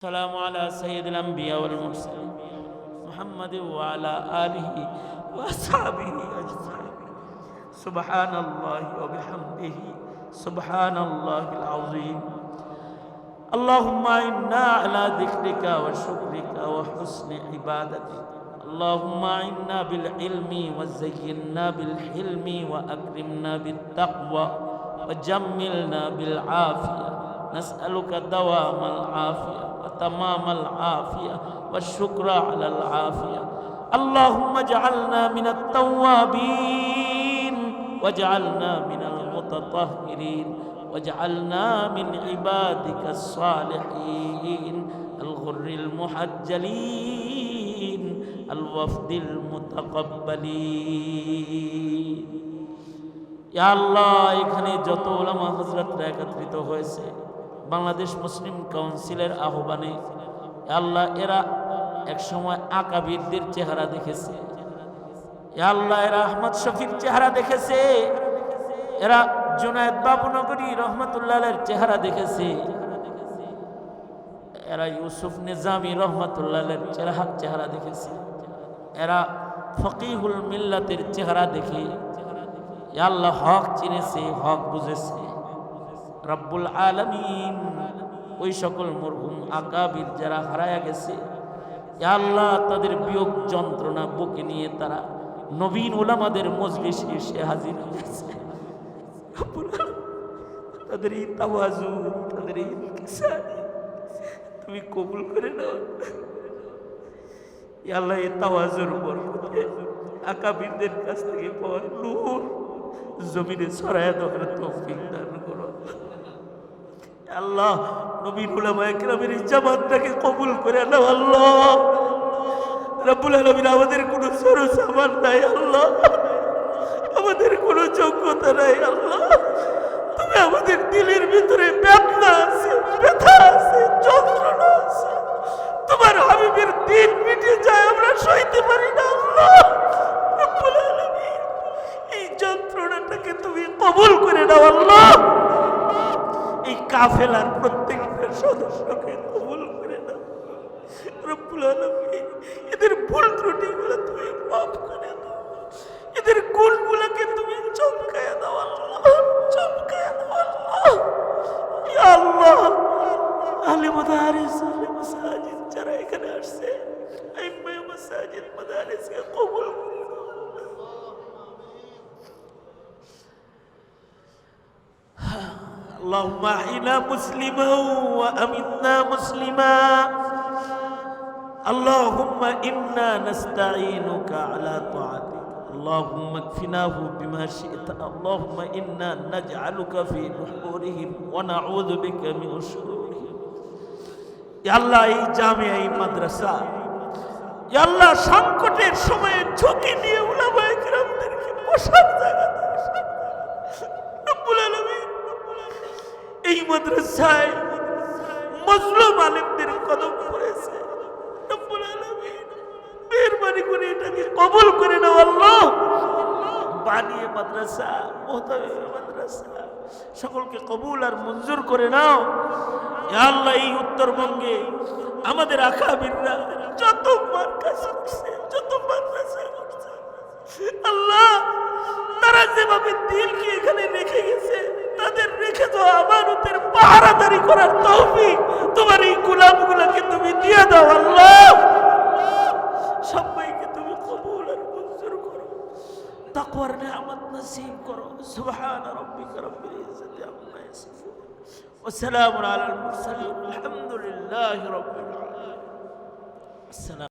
السلام على سيد الأنبياء والمرسلين محمد وعلى آله وأصحابه أجمعين. سبحان الله وبحمده. سبحان الله العظيم. اللهم إنا على ذكرك وشكرك وحسن عبادتك. اللهم إنا بالعلم وزينا بالحلم وأكرمنا بالتقوى وجملنا بالعافية. نسألك دوام العافية وتمام العافية والشكر على العافية اللهم اجعلنا من التوابين واجعلنا من المتطهرين واجعلنا من عبادك الصالحين الغر المحجلين الوفد المتقبلين ইয়া আল্লাহ এখানে যত ওলামা হজরতরা একত্রিত হয়েছে বাংলাদেশ মুসলিম কাউন্সিলের আহ্বানে আল্লাহ এরা এক সময় আকাবিরদের চেহারা দেখেছে। আল্লাহ এরা আহমদ শফির চেহারা দেখেছে। এরা জুনায়দ বাবুনগরী রহমতুল্লাহের চেহারা দেখেছে। এরা ইউসুফ নিজামি রহমতুল্লাহের চেহারা চেহারা দেখেছে। এরা ফকিহুল মিল্লাতের চেহারা দেখে। আল্লাহ হক চিনেছে, হক বুঝেছে। রব্বুল আলমিন, ওই সকল মরহুম আকাবির যারা হারায়া গেছে আল্লাহ তাদের বিয়োগ যন্ত্রণা বুকে নিয়ে তারা নবীন ওলামাদের মজলিসে এসে হাজির হয়েছে। তাদের এই তাওয়াজু, তাদের এই তুমি কবুল করে নাও। আল্লাহ এই তাওয়াজুর বরকতে আকাবিরদের কাছ থেকে পাওয়া নূর জমিনে ছড়ায় দেওয়ার তৌফিক দান করো। আল্লাহ নবীন উলামায়ে কেরামের জামাতটাকে কবুল করে নাও আল্লাহ। রব্বুল আলমিন আমাদের কোনো সরু সামান নাই আল্লাহ। আমাদের কোনো যোগ্যতা নাই আল্লাহ। তুমি আমাদের দিলের ভিতরে বেদনা আছে, ব্যথা আছে, যন্ত্রণা আছে। তোমার হাবিবের কাফেলার প্রত্যেকটা সদস্যকে কবুল করে আলামিন এদের ভুল ত্রুটিগুলো তুমি মাফ করে দাও। এদের গুণগুলোকে তুমি চমকায় দাও, আল্লাহ, চমকায় দাও, আল্লাহ। আল্লাহ আলে মাদারিস আলে মাসাজিদ যারা এখানে আসছে আইম্মা মাসাজিদ, মাদারিসকে কবুল করে নাও اللهم احينا مسلما وامتنا مسلما اللهم انا نستعينك على طاعتك اللهم اكفناه بما شئت اللهم انا نجعلك في نحورهم ونعوذ بك من شرورهم يا الله এই জামিয়া এই মাদ্রাসা ইয়া আল্লাহ সংকটের সময়ে ঝুঁকি নিয়ে উলামায়ে কিরামদেরকে বসার জায়গা মাদ্রাসায় মজলুম কদম মেহরবানি করে এটাকে কবুল করে নাও আল্লাহ। বানিয়ে মাদ্রাসা মাদ্রাসা। সকলকে কবুল আর মঞ্জুর করে নাও। আল্লাহ, এই উত্তরবঙ্গে আমাদের আকাবিররা যত যত মাদ্রাসা আল্লাহ তারা যেভাবে দিলকে এখানে পাহারাদারি করার তৌফিক। তোমার এই গোলামগুলোকে তুমি দিয়ে দাও, আল্লাহ। সবাইকে তুমি কবুল আর মঞ্জুর করো। তাকওয়ার নিয়ামত নসিব করো। সুবহান রাব্বিকা রাব্বিল ইজ্জাতি আম্মা ইয়াসিফুন। ওয়া সালামুন আলাল মুরসালিন। আলহামদুলিল্লাহি রাব্বিল আলামিন। আসসালাম